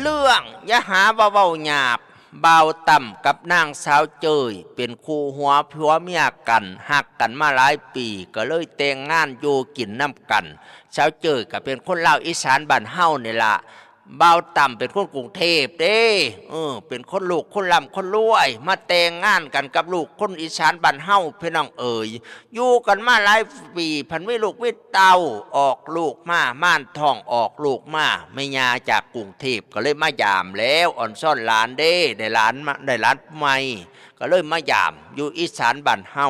เรื่องอยะหาเบาเบาหยาบเบาต่ำกับนางสาวเจย เป็นคู่หัวผัวเมียกันหักกันมาหลายปี ก็เลยแต่งงานอยู่กินน้ำกันสาวเจยก็เป็นคนลาวอีสานบ้านเฮานี่ละ เบาต่ำเป็นคนกรุงเทพเด้เออ เป็นคนลูกคนลำคนรวย มาแต่งงานกันกับลูกคนอีสานบ้านเฮาพี่น้องเอ๋ยอยู่กันมาหลายปีพันไม่ลูกวิเตาออกลูกมาม่านทองออกลูกมาไม่ยาจากกรุงเทพก็เลยมายามแล้วอ่อนซ่อนหลานเด้ได้หลานมาได้หลานใหม่ก็เลยมายาม อยู่อีสานบ้านเฮา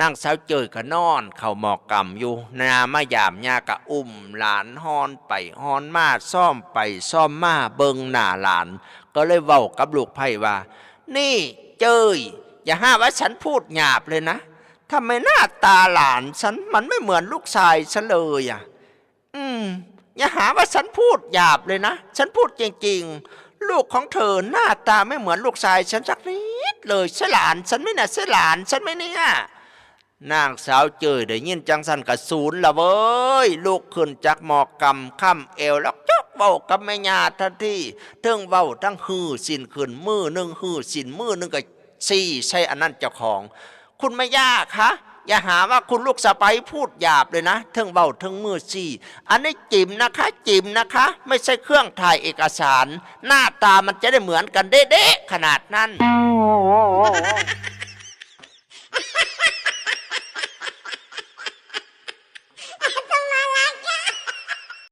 นางสาวเจยก็นอน เข่าหมอกกำอยู่นามายามยากะอุ้มหลานฮอนไปฮอนมาซ่อมไปซ่อมมาเบิงหน้าหลาน ก็เลยเว้ากับลูกไพ่ว่า นี่เจยอย่าห้าว่าฉันพูดหยาบเลยนะทำไมหน้าตาหลานฉันมันไม่เหมือนลูกชายฉันเลยอะ อืม อย่าหาว่าฉันพูดหยาบเลยนะ ฉันพูดจริง ๆ ลูกของเธอหน้าตาไม่เหมือนลูกชายฉันสักนิ ดเลยเสหลานฉันไม่น่ะเสหลานฉันไม่เนี่ยนางสาวเจยได้ยินจังสันกระสูนละเว้ยลูกขึ้นจากหมอกกำค่ำเอวแล้วจกเบากับแม่ยาทันทีเทิงเบาทั้งหื้อสินขึ้นมือหนึ่งหื้อสินมือหนึ่งก็ซี่ใช่อันนั้นเจ้าของ คุณแม่ย่าคะ อย่าหาว่าคุณลูกสะใภ้พูดหยาบเลยนะทั้งเบาทั้งมือซี่อันนี้จิมนะคะจิมนะคะ ไม่ใช่เครื่องถ่ายเอกสาร หน้าตามันจะได้เหมือนกันเด๊ะๆขนาดนั้น